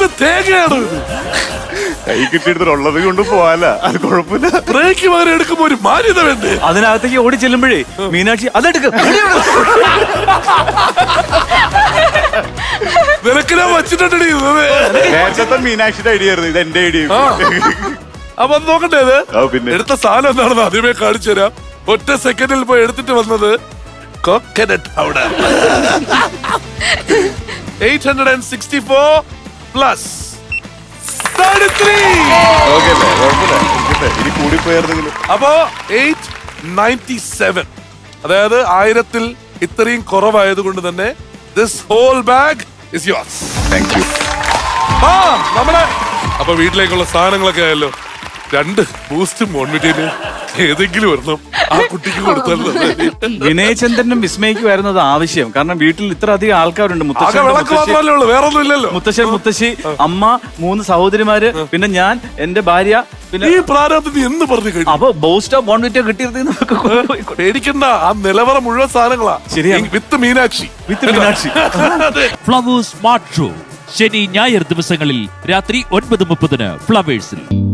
എന്ത് തേങ്ങയാണ്. ഇത്? കൈ കിട്ടിയിടത്തുള്ളത് കൊണ്ട് പോവാല അത് കുഴപ്പമില്ല. ബ്രേക്ക് മാറി എടുക്കുമ്പോ ഒരു മാന്യത വേണ്ടേ? അതിനകത്തേക്ക് ഓടി ചെല്ലുമ്പോഴേ മീനാക്ഷി അതെടുക്കും. നിനക്ക് ഞാൻ വച്ചിട്ടുണ്ടടി ഇത്. നേരത്തെ മീനാക്ഷിയുടെ ഐഡിയ ആയിരുന്നു. ഇത് എന്റെ ഐഡിയ. അപ്പൊ അത് ആ, പിന്നെ. എടുത്ത സാധനം എന്താണെന്ന് ആദ്യമേ കാണിച്ചു തരാം. ഒറ്റ സെക്കൻഡിൽ പോയി എടുത്തിട്ട് വന്നത് coconut powder eight hundred and sixty four plus. അപ്പോ എയ്റ്റ് നയന്റി സെവൻ അതായത് ആയിരത്തിൽ ഇത്രയും കുറവായത് കൊണ്ട് തന്നെ this whole bag is yours thank you ആ നമ്മുടെ അപ്പൊ വീട്ടിലേക്കുള്ള സാധനങ്ങളൊക്കെ ആയല്ലോ. രണ്ട് ബൂസ്റ്റ് മോൺമിറ്റേന് ഏതെങ്കിലും ഒരെണ്ണം ആ കുട്ടിക്ക് കൊടുത്താൽ വിനയചന്ദ്രനും വിസ്മയിക്കുമായിരുന്നത് ആവശ്യം. കാരണം വീട്ടിൽ ഇത്ര അധികം ആൾക്കാരുണ്ട്. ആകെ മുത്തശ്ശൻ വിളക്ക് മുത്തശ്ശി. മാത്രമല്ലേ ഉള്ളൂ വേറെ ഇല്ലല്ലോ മുത്തശ്ശൻ മുത്തശ്ശി അമ്മ മൂന്ന് സഹോദരിമാര് പിന്നെ ഞാൻ എന്റെ ഭാര്യ പിന്നെ ഈ നീ എന്ന് പറഞ്ഞു കഴിഞ്ഞു? അപ്പൊ ബോസ്റ്റോ ബോൺവിറ്റോ കിട്ടിയത് നമുക്ക് കൊണ്ടുപോയി കൊടു- പേടിക്കണ്ട. ആ നിലവറ മുഴുവൻ സാധനങ്ങളാ. ശരിയാണ്. With Meenakshi. With Meenakshi. Flowers show ശനി ഞായർ ദിവസങ്ങളിൽ രാത്രി ഒൻപത് മുപ്പതിന് ഫ്ലവേഴ്സിൽ